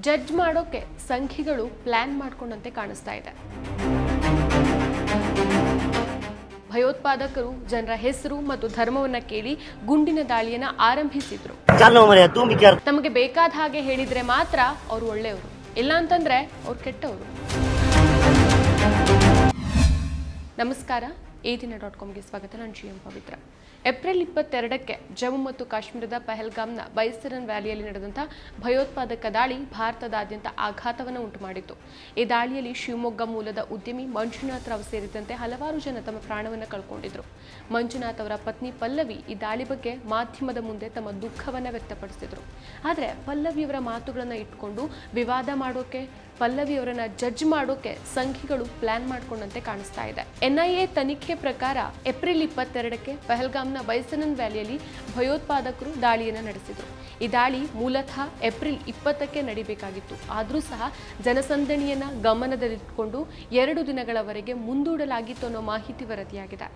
Judge ಮಾಡೋಕೆ ಸಂಖ್ಯೆಗಳು plan ಮಾಡ್ಕೊಂಡಂತೆ ಕಾಣಿಸ್ತಾ ಇದೆ. ಭಯೋತ್ಪಾದಕರು ಜನರ ಹೆಸರು ಮತ್ತು ಧರ್ಮವನ್ನ ಕೇಳಿ ಗುಂಡಿನ ದಾಳಿಯನ್ನ ಆರಂಭಿಸಿದ್ರು. ತಮಗೆ ಬೇಕಾದ ಹಾಗೆ ಹೇಳಿದ್ರೆ ಮಾತ್ರ ಅವ್ರು ಒಳ್ಳೆಯವರು. ಇಲ್ಲ ಅಂತಂದ್ರೆ ಅವ್ರು ಕೆಟ್ಟವರು. ನಮಸ್ಕಾರ ಏದಿನ ದಿನ ಡಾಟ್ ಕಾಮ್ಗೆ ಸ್ವಾಗತ. ನಾನು ಜಿ ಎಂ ಪವಿತ್ರ. ಏಪ್ರಿಲ್ ಇಪ್ಪತ್ತೆರಡಕ್ಕೆ ಜಮ್ಮು ಮತ್ತು ಕಾಶ್ಮೀರದ ಪಹಲ್ಗಾಮ್ನ ಬೈಸರನ್ ವ್ಯಾಲಿಯಲ್ಲಿ ನಡೆದಂಥ ಭಯೋತ್ಪಾದಕ ದಾಳಿ ಭಾರತದಾದ್ಯಂತ ಆಘಾತವನ್ನು ಉಂಟು ಮಾಡಿತ್ತು ಈ ದಾಳಿಯಲ್ಲಿ ಶಿವಮೊಗ್ಗ ಮೂಲದ ಉದ್ಯಮಿ ಮಂಜುನಾಥ್ ರಾವ್ ಸೇರಿದಂತೆ ಹಲವಾರು ಜನ ತಮ್ಮ ಪ್ರಾಣವನ್ನು ಕಳ್ಕೊಂಡಿದ್ರು. ಮಂಜುನಾಥ್ ಅವರ ಪತ್ನಿ ಪಲ್ಲವಿ ಈ ದಾಳಿ ಬಗ್ಗೆ ಮಾಧ್ಯಮದ ಮುಂದೆ ತಮ್ಮ ದುಃಖವನ್ನು ವ್ಯಕ್ತಪಡಿಸಿದ್ರು. ಆದರೆ ಪಲ್ಲವಿಯವರ ಮಾತುಗಳನ್ನು ಇಟ್ಕೊಂಡು ವಿವಾದ ಮಾಡೋಕೆ ಪಲ್ಲವಿಯವರನ್ನ ಜಡ್ಜ್ ಮಾಡೋಕೆ ಸಂಘಿಗಳು ಪ್ಲಾನ್ ಮಾಡ್ಕೊಂಡಂತೆ ಕಾಣಿಸ್ತಾ ಇದೆ. ಎನ್ಐಎ ತನಿಖೆ ಪ್ರಕಾರ ಏಪ್ರಿಲ್ ಇಪ್ಪತ್ತೆರಡಕ್ಕೆ ಪಹಲ್ಗಾಮ್ನ ಬೈಸನನ್ ವ್ಯಾಲಿಯಲ್ಲಿ ಭಯೋತ್ಪಾದಕರು ದಾಳಿಯನ್ನು ನಡೆಸಿದರು. ಈ ದಾಳಿ ಮೂಲತಃ ಏಪ್ರಿಲ್ ಇಪ್ಪತ್ತಕ್ಕೆ ನಡಿಬೇಕಾಗಿತ್ತು. ಆದರೂ ಸಹ ಜನಸಂದಣಿಯನ್ನ ಗಮನದಲ್ಲಿಟ್ಟುಕೊಂಡು ಎರಡು ದಿನಗಳವರೆಗೆ ಮುಂದೂಡಲಾಗಿತ್ತು ಅನ್ನೋ ಮಾಹಿತಿ ವರದಿಯಾಗಿದೆ.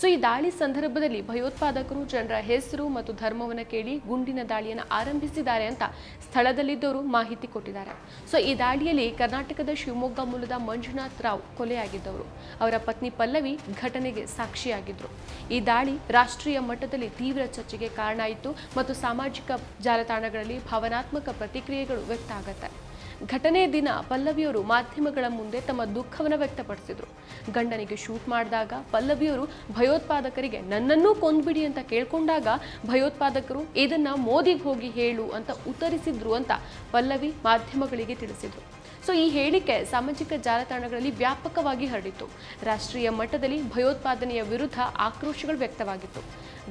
ಸೊ, ಈ ದಾಳಿ ಸಂದರ್ಭದಲ್ಲಿ ಭಯೋತ್ಪಾದಕರು ಜನರ ಹೆಸರು ಮತ್ತು ಧರ್ಮವನ್ನು ಕೇಳಿ ಗುಂಡಿನ ದಾಳಿಯನ್ನು ಆರಂಭಿಸಿದ್ದಾರೆ ಅಂತ ಸ್ಥಳದಲ್ಲಿದ್ದವರು ಮಾಹಿತಿ ಕೊಟ್ಟಿದ್ದಾರೆ. ಸೊ, ಈ ದಾಳಿಯಲ್ಲಿ ಕರ್ನಾಟಕದ ಶಿವಮೊಗ್ಗ ಮೂಲದ ಮಂಜುನಾಥ್ ರಾವ್ ಕೊಲೆಯಾಗಿದ್ದವರು. ಅವರ ಪತ್ನಿ ಪಲ್ಲವಿ ಘಟನೆಗೆ ಸಾಕ್ಷಿಯಾಗಿದ್ರು. ಈ ದಾಳಿ ರಾಷ್ಟ್ರೀಯ ಮಟ್ಟದಲ್ಲಿ ತೀವ್ರ ಚರ್ಚೆಗೆ ಕಾರಣ ಆಯಿತು ಮತ್ತು ಸಾಮಾಜಿಕ ಜಾಲತಾಣಗಳಲ್ಲಿ ಭಾವನಾತ್ಮಕ ಪ್ರತಿಕ್ರಿಯೆಗಳು ವ್ಯಕ್ತ ಆಗತ್ತೆ. ಘಟನೆ ದಿನ ಪಲ್ಲವಿಯವರು ಮಾಧ್ಯಮಗಳ ಮುಂದೆ ತಮ್ಮ ದುಃಖವನ್ನು ವ್ಯಕ್ತಪಡಿಸಿದರು. ಗಂಡನಿಗೆ ಶೂಟ್ ಮಾಡಿದಾಗ ಪಲ್ಲವಿಯವರು ಭಯೋತ್ಪಾದಕರಿಗೆ ನನ್ನನ್ನೂ ಕೊಂದ್ಬಿಡಿ ಅಂತ ಕೇಳ್ಕೊಂಡಾಗ ಭಯೋತ್ಪಾದಕರು ಇದನ್ನು ಮೋದಿಗೆ ಹೋಗಿ ಹೇಳು ಅಂತ ಉತ್ತರಿಸಿದ್ರು ಅಂತ ಪಲ್ಲವಿ ಮಾಧ್ಯಮಗಳಿಗೆ ತಿಳಿಸಿದ್ರು. ಸೊ ಈ ಹೇಳಿಕೆ ಸಾಮಾಜಿಕ ಜಾಲತಾಣಗಳಲ್ಲಿ ವ್ಯಾಪಕವಾಗಿ ಹರಡಿತು. ರಾಷ್ಟ್ರೀಯ ಮಟ್ಟದಲ್ಲಿ ಭಯೋತ್ಪಾದನೆಯ ವಿರುದ್ಧ ಆಕ್ರೋಶಗಳು ವ್ಯಕ್ತವಾಗಿತ್ತು.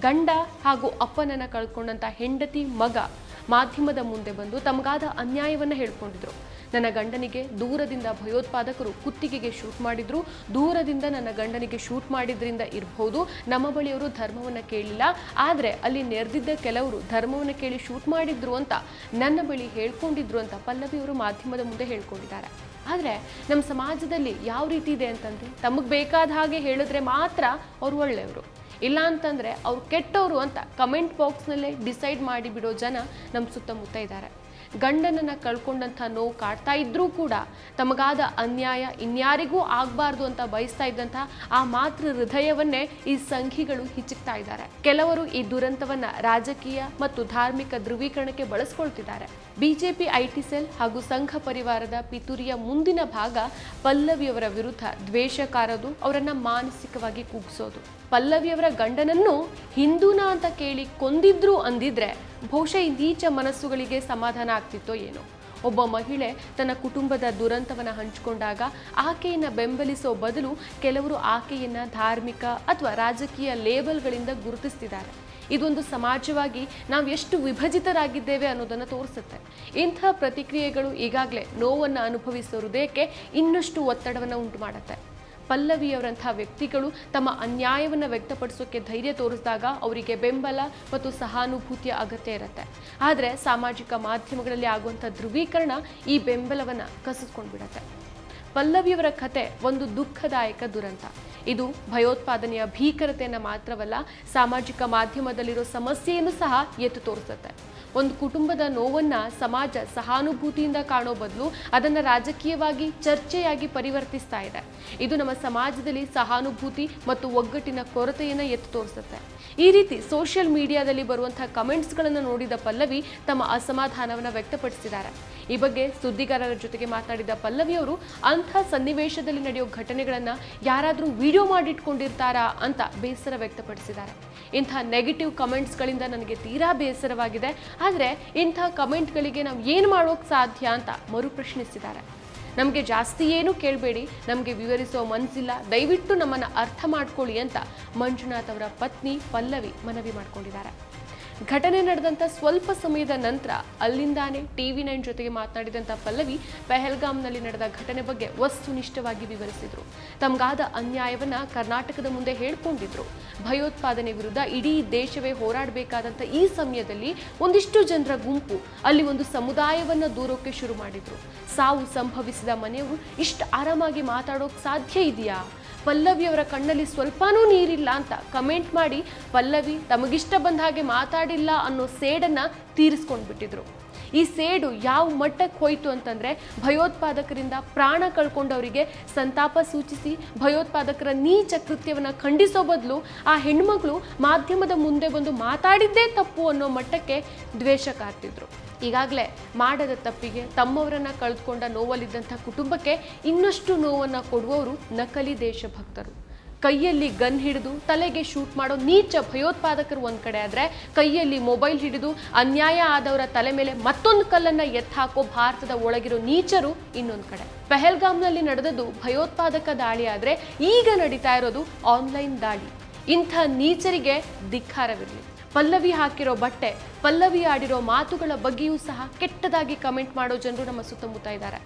ಗಂಡ ಹಾಗೂ ಅಪ್ಪನನ್ನು ಕಳ್ಕೊಂಡಂಥ ಹೆಂಡತಿ ಮಗ ಮಾಧ್ಯಮದ ಮುಂದೆ ಬಂದು ತಮಗಾದ ಅನ್ಯಾಯವನ್ನು ಹೇಳ್ಕೊಂಡಿದ್ರು. ನನ್ನ ಗಂಡನಿಗೆ ದೂರದಿಂದ ಭಯೋತ್ಪಾದಕರು ಕುತ್ತಿಗೆಗೆ ಶೂಟ್ ಮಾಡಿದ್ರು. ದೂರದಿಂದ ನನ್ನ ಗಂಡನಿಗೆ ಶೂಟ್ ಮಾಡಿದ್ರಿಂದ ಇರಬಹುದು ನಮ್ಮ ಬಳಿಯವರು ಧರ್ಮವನ್ನು ಕೇಳಿಲ್ಲ. ಆದರೆ ಅಲ್ಲಿ ನೆರೆದಿದ್ದ ಕೆಲವರು ಧರ್ಮವನ್ನು ಕೇಳಿ ಶೂಟ್ ಮಾಡಿದ್ರು ಅಂತ ನನ್ನ ಬಳಿ ಹೇಳ್ಕೊಂಡಿದ್ರು ಅಂತ ಪಲ್ಲವಿಯವರು ಮಾಧ್ಯಮದ ಮುಂದೆ ಹೇಳ್ಕೊಂಡಿದ್ದಾರೆ. ಆದರೆ ನಮ್ಮ ಸಮಾಜದಲ್ಲಿ ಯಾವ ರೀತಿ ಇದೆ ಅಂತಂದರೆ ತಮಗೆ ಬೇಕಾದ ಹಾಗೆ ಹೇಳಿದ್ರೆ ಮಾತ್ರ ಅವರು ಒಳ್ಳೆಯವರು. ಇಲ್ಲ ಅಂತಂದರೆ ಅವ್ರು ಕೆಟ್ಟವರು ಅಂತ ಕಮೆಂಟ್ ಬಾಕ್ಸ್ನಲ್ಲೇ ಡಿಸೈಡ್ ಮಾಡಿ ಬಿಡೋ ಜನ ನಮ್ಮ ಸುತ್ತಮುತ್ತ ಇದ್ದಾರೆ. ಗಂಡನನ್ನ ಕಳ್ಕೊಂಡಂಥ ನೋವು ಕಾಡ್ತಾ ಇದ್ದರೂ ಕೂಡ ತಮಗಾದ ಅನ್ಯಾಯ ಇನ್ಯಾರಿಗೂ ಆಗಬಾರ್ದು ಅಂತ ಬಯಸ್ತಾ ಇದ್ದಂಥ ಆ ಮಾತೃ ಹೃದಯವನ್ನೇ ಈ ಸಂಘಿಗಳು ಹಿಚ್ಚುತ್ತಾ ಇದ್ದಾರೆ. ಕೆಲವರು ಈ ದುರಂತವನ್ನ ರಾಜಕೀಯ ಮತ್ತು ಧಾರ್ಮಿಕ ಧ್ರುವೀಕರಣಕ್ಕೆ ಬಳಸ್ಕೊಳ್ತಿದ್ದಾರೆ. ಬಿಜೆಪಿ ಐಟಿ ಸೆಲ್ ಹಾಗೂ ಸಂಘ ಪರಿವಾರದ ಪಿತೂರಿಯ ಮುಂದಿನ ಭಾಗ ಪಲ್ಲವಿಯವರ ವಿರುದ್ಧ ದ್ವೇಷ ಕಾರೋದು, ಅವರನ್ನ ಮಾನಸಿಕವಾಗಿ ಕುಗ್ಸೋದು. ಪಲ್ಲವಿಯವರ ಗಂಡನನ್ನು ಹಿಂದೂನ ಅಂತ ಕೇಳಿ ಕೊಂದಿದ್ರು ಅಂದಿದ್ರೆ ಬಹುಶಃ ಈ ಮನಸ್ಸುಗಳಿಗೆ ಸಮಾಧಾನ ಆಗ್ತಿತ್ತೋ ಏನೋ. ಒಬ್ಬ ಮಹಿಳೆ ತನ್ನ ಕುಟುಂಬದ ದುರಂತವನ್ನು ಹಂಚಿಕೊಂಡಾಗ ಆಕೆಯನ್ನು ಬೆಂಬಲಿಸೋ ಬದಲು ಕೆಲವರು ಆಕೆಯನ್ನು ಧಾರ್ಮಿಕ ಅಥವಾ ರಾಜಕೀಯ ಲೇಬಲ್ಗಳಿಂದ ಗುರುತಿಸ್ತಿದ್ದಾರೆ. ಇದೊಂದು ಸಮಾಜವಾಗಿ ನಾವು ಎಷ್ಟು ವಿಭಜಿತರಾಗಿದ್ದೇವೆ ಅನ್ನೋದನ್ನು ತೋರಿಸುತ್ತೆ. ಇಂಥ ಪ್ರತಿಕ್ರಿಯೆಗಳು ಈಗಾಗಲೇ ನೋವನ್ನು ಅನುಭವಿಸೋ ಹೃದಯಕ್ಕೆ ಇನ್ನಷ್ಟು ಒತ್ತಡವನ್ನು ಉಂಟು ಮಾಡುತ್ತೆ ಪಲ್ಲವಿಯವರಂಥ ವ್ಯಕ್ತಿಗಳು ತಮ್ಮ ಅನ್ಯಾಯವನ್ನು ವ್ಯಕ್ತಪಡಿಸೋಕೆ ಧೈರ್ಯ ತೋರಿಸಿದಾಗ ಅವರಿಗೆ ಬೆಂಬಲ ಮತ್ತು ಸಹಾನುಭೂತಿಯ ಅಗತ್ಯ ಇರುತ್ತೆ. ಆದರೆ ಸಾಮಾಜಿಕ ಮಾಧ್ಯಮಗಳಲ್ಲಿ ಆಗುವಂಥ ಧ್ರುವೀಕರಣ ಈ ಬೆಂಬಲವನ್ನು ಕಸಿಸ್ಕೊಂಡು ಬಿಡತ್ತೆ ಪಲ್ಲವಿಯವರ ಕತೆ ಒಂದು ದುಃಖದಾಯಕ ದುರಂತ. ಇದು ಭಯೋತ್ಪಾದನೆಯ ಭೀಕರತೆಯನ್ನು ಮಾತ್ರವಲ್ಲ, ಸಾಮಾಜಿಕ ಮಾಧ್ಯಮದಲ್ಲಿರೋ ಸಮಸ್ಯೆಯನ್ನು ಸಹ ಎತ್ತು ತೋರಿಸುತ್ತೆ. ಒಂದು ಕುಟುಂಬದ ನೋವನ್ನ ಸಮಾಜ ಸಹಾನುಭೂತಿಯಿಂದ ಕಾಣೋ ಬದಲು ಅದನ್ನು ರಾಜಕೀಯವಾಗಿ ಚರ್ಚೆಯಾಗಿ ಪರಿವರ್ತಿಸ್ತಾ ಇದೆ. ಇದು ನಮ್ಮ ಸಮಾಜದಲ್ಲಿ ಸಹಾನುಭೂತಿ ಮತ್ತು ಒಗ್ಗಟ್ಟಿನ ಕೊರತೆಯನ್ನು ಎತ್ತು ತೋರಿಸುತ್ತೆ. ಈ ರೀತಿ ಸೋಷಿಯಲ್ ಮೀಡಿಯಾದಲ್ಲಿ ಬರುವಂತಹ ಕಮೆಂಟ್ಸ್ಗಳನ್ನು ನೋಡಿದ ಪಲ್ಲವಿ ತಮ್ಮ ಅಸಮಾಧಾನವನ್ನು ವ್ಯಕ್ತಪಡಿಸಿದ್ದಾರೆ. ಈ ಬಗ್ಗೆ ಸುದ್ದಿಗಾರರ ಜೊತೆಗೆ ಮಾತನಾಡಿದ ಪಲ್ಲವಿ ಅವರು, ಅಂಥ ಸನ್ನಿವೇಶದಲ್ಲಿ ನಡೆಯೋ ಘಟನೆಗಳನ್ನು ಯಾರಾದರೂ ವಿಡಿಯೋ ಮಾಡಿಟ್ಕೊಂಡಿರ್ತಾರಾ ಅಂತ ಬೇಸರ ವ್ಯಕ್ತಪಡಿಸಿದ್ದಾರೆ. ಇಂಥ ನೆಗೆಟಿವ್ ಕಮೆಂಟ್ಸ್ಗಳಿಂದ ನನಗೆ ತೀರಾ ಬೇಸರವಾಗಿದೆ. ಆದರೆ ಇಂಥ ಕಮೆಂಟ್ಗಳಿಗೆ ನಾವು ಏನು ಮಾಡೋಕ್ಕೆ ಸಾಧ್ಯ ಅಂತ ಮರುಪ್ರಶ್ನಿಸಿದ್ದಾರೆ. ನಮಗೆ ಜಾಸ್ತಿ ಏನೂ ಕೇಳಬೇಡಿ, ನಮಗೆ ವಿವರಿಸೋ ಮನಸ್ಸಿಲ್ಲ ದಯವಿಟ್ಟು ನಮ್ಮನ್ನು ಅರ್ಥ ಮಾಡ್ಕೊಳ್ಳಿ ಅಂತ ಮಂಜುನಾಥ್ ಅವರ ಪತ್ನಿ ಪಲ್ಲವಿ ಮನವಿ ಮಾಡಿಕೊಂಡಿದ್ದಾರೆ. ಘಟನೆ ನಡೆದಂಥ ಸ್ವಲ್ಪ ಸಮಯದ ನಂತರ ಅಲ್ಲಿಂದಾನೇ ಟಿವಿ ನೈನ್ ಜೊತೆಗೆ ಮಾತನಾಡಿದಂಥ ಪಲ್ಲವಿ ಪೆಹಲ್ಗಾಮ್ನಲ್ಲಿ ನಡೆದ ಘಟನೆ ಬಗ್ಗೆ ವಸ್ತುನಿಷ್ಠವಾಗಿ ವಿವರಿಸಿದ್ರು. ತಮಗಾದ ಅನ್ಯಾಯವನ್ನ ಕರ್ನಾಟಕದ ಮುಂದೆ ಹೇಳ್ಕೊಂಡಿದ್ರು. ಭಯೋತ್ಪಾದನೆ ವಿರುದ್ಧ ಇಡೀ ದೇಶವೇ ಹೋರಾಡಬೇಕಾದಂಥ ಈ ಸಮಯದಲ್ಲಿ ಒಂದಿಷ್ಟು ಜನರ ಗುಂಪು ಅಲ್ಲಿ ಒಂದು ಸಮುದಾಯವನ್ನ ದೂರೋಕೆ ಶುರು ಮಾಡಿದ್ರು. ಸಾವು ಸಂಭವಿಸಿದ ಮನೆಯವರು ಇಷ್ಟು ಆರಾಮಾಗಿ ಮಾತಾಡೋಕೆ ಸಾಧ್ಯ ಇದೆಯಾ? ಪಲ್ಲವಿಯವರ ಕಣ್ಣಲ್ಲಿ ಸ್ವಲ್ಪನೂ ನೀರಿಲ್ಲ ಅಂತ ಕಮೆಂಟ್ ಮಾಡಿ ಪಲ್ಲವಿ ತಮಗಿಷ್ಟ ಬಂದ ಹಾಗೆ ಮಾತಾಡಿಲ್ಲ ಅನ್ನೋ ಸೇಡನ್ನು ತೀರಿಸ್ಕೊಂಡು ಬಿಟ್ಟಿದ್ರು ಈ ಸೇಡು ಯಾವ ಮಟ್ಟಕ್ಕೆ ಹೋಯಿತು ಅಂತಂದರೆ ಭಯೋತ್ಪಾದಕರಿಂದ ಪ್ರಾಣ ಕಳ್ಕೊಂಡವರಿಗೆ ಸಂತಾಪ ಸೂಚಿಸಿ ಭಯೋತ್ಪಾದಕರ ನೀಚ ಕೃತ್ಯವನ್ನು ಖಂಡಿಸೋ ಬದಲು ಆ ಹೆಣ್ಮಗಳು ಮಾಧ್ಯಮದ ಮುಂದೆ ಬಂದು ಮಾತಾಡಿದ್ದೇ ತಪ್ಪು ಅನ್ನೋ ಮಟ್ಟಕ್ಕೆ ದ್ವೇಷ ಕಾರ್ತಿದ್ರು ಈಗಾಗಲೇ ಮಾಡದ ತಪ್ಪಿಗೆ ತಮ್ಮವರನ್ನ ಕಳೆದುಕೊಂಡ ನೋವಲ್ಲಿದ್ದಂಥ ಕುಟುಂಬಕ್ಕೆ ಇನ್ನಷ್ಟು ನೋವನ್ನು ಕೊಡುವವರು ನಕಲಿ ದೇಶಭಕ್ತರು. ಕೈಯಲ್ಲಿ ಗನ್ ಹಿಡಿದು ತಲೆಗೆ ಶೂಟ್ ಮಾಡೋ ನೀಚ ಭಯೋತ್ಪಾದಕರು ಒಂದು ಕಡೆ ಆದ್ರೆ ಕೈಯಲ್ಲಿ ಮೊಬೈಲ್ ಹಿಡಿದು ಅನ್ಯಾಯ ಆದವರ ತಲೆ ಮೇಲೆ ಮತ್ತೊಂದು ಕಲ್ಲನ್ನ ಎತ್ತಾಕೋ ಭಾರತದ ಒಳಗಿರೋ ನೀಚರು ಇನ್ನೊಂದು ಕಡೆ. ಪೆಹಲ್ಗಾಮ್ನಲ್ಲಿ ನಡೆದದ್ದು ಭಯೋತ್ಪಾದಕ ದಾಳಿ ಆದರೆ ಈಗ ನಡೀತಾ ಇರೋದು ಆನ್ಲೈನ್ ದಾಳಿ. ಇಂಥ ನೀಚರಿಗೆ ಧಿಕ್ಕಾರವಿರಲಿ. ಪಲ್ಲವಿ ಹಾಕಿರೋ ಬಟ್ಟೆ, ಪಲ್ಲವಿ ಆಡಿರೋ ಮಾತುಗಳ ಬಗ್ಗೆಯೂ ಸಹ ಕೆಟ್ಟದಾಗಿ ಕಮೆಂಟ್ ಮಾಡೋ ಜನರು ನಮ್ಮ ಸುತ್ತಮುತ್ತ ಇದ್ದಾರೆ.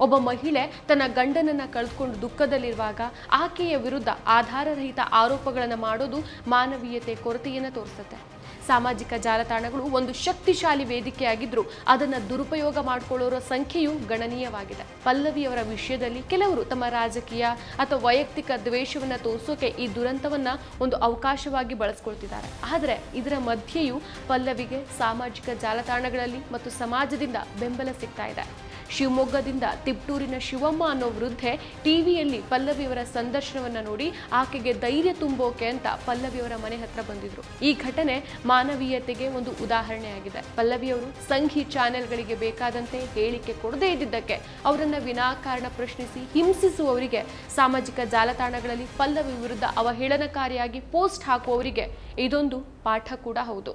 ಒಬ್ಬ ಮಹಿಳೆ ತನ್ನ ಗಂಡನನ್ನ ಕಳೆದುಕೊಂಡು ದುಃಖದಲ್ಲಿರುವಾಗ ಆಕೆಯ ವಿರುದ್ಧ ಆಧಾರರಹಿತ ಆರೋಪಗಳನ್ನು ಮಾಡೋದು ಮಾನವೀಯತೆ ಕೊರತೆಯನ್ನು ತೋರಿಸುತ್ತೆ. ಸಾಮಾಜಿಕ ಜಾಲತಾಣಗಳು ಒಂದು ಶಕ್ತಿಶಾಲಿ ವೇದಿಕೆಯಾಗಿದ್ರು. ಅದನ್ನು ದುರುಪಯೋಗ ಮಾಡಿಕೊಳ್ಳೋರ ಸಂಖ್ಯೆಯು ಗಣನೀಯವಾಗಿದೆ. ಪಲ್ಲವಿಯವರ ವಿಷಯದಲ್ಲಿ ಕೆಲವರು ತಮ್ಮ ರಾಜಕೀಯ ಅಥವಾ ವೈಯಕ್ತಿಕ ದ್ವೇಷವನ್ನು ತೋರಿಸೋಕೆ ಈ ದುರಂತವನ್ನ ಒಂದು ಅವಕಾಶವಾಗಿ ಬಳಸ್ಕೊಳ್ತಿದ್ದಾರೆ. ಆದರೆ ಇದರ ಮಧ್ಯೆಯೂ ಪಲ್ಲವಿಗೆ ಸಾಮಾಜಿಕ ಜಾಲತಾಣಗಳಲ್ಲಿ ಮತ್ತು ಸಮಾಜದಿಂದ ಬೆಂಬಲ ಸಿಗ್ತಾ ಇದೆ. ಶಿವಮೊಗ್ಗದಿಂದ ತಿಪ್ಟೂರಿನ ಶಿವಮ್ಮ ಅನ್ನೋ ವೃದ್ಧೆ ಟಿವಿಯಲ್ಲಿ ಪಲ್ಲವಿಯವರ ಸಂದರ್ಶನವನ್ನ ನೋಡಿ ಆಕೆಗೆ ಧೈರ್ಯ ತುಂಬೋಕೆ ಅಂತ ಪಲ್ಲವಿಯವರ ಮನೆ ಹತ್ರ ಬಂದಿದ್ರು. ಈ ಘಟನೆ ಮಾನವೀಯತೆಗೆ ಒಂದು ಉದಾಹರಣೆಯಾಗಿದೆ. ಪಲ್ಲವಿಯವರು ಸಂಘಿ ಚಾನೆಲ್ಗಳಿಗೆ ಬೇಕಾದಂತೆ ಹೇಳಿಕೆ ಕೊಡದೇ ಇದ್ದಿದ್ದಕ್ಕೆ ಅವರನ್ನ ವಿನಾಕಾರಣ ಪ್ರಶ್ನಿಸಿ ಹಿಂಸಿಸುವವರಿಗೆ, ಸಾಮಾಜಿಕ ಜಾಲತಾಣಗಳಲ್ಲಿ ಪಲ್ಲವಿ ವಿರುದ್ಧ ಅವಹೇಳನಕಾರಿಯಾಗಿ ಪೋಸ್ಟ್ ಹಾಕುವವರಿಗೆ ಇದೊಂದು ಪಾಠ ಕೂಡ ಹೌದು.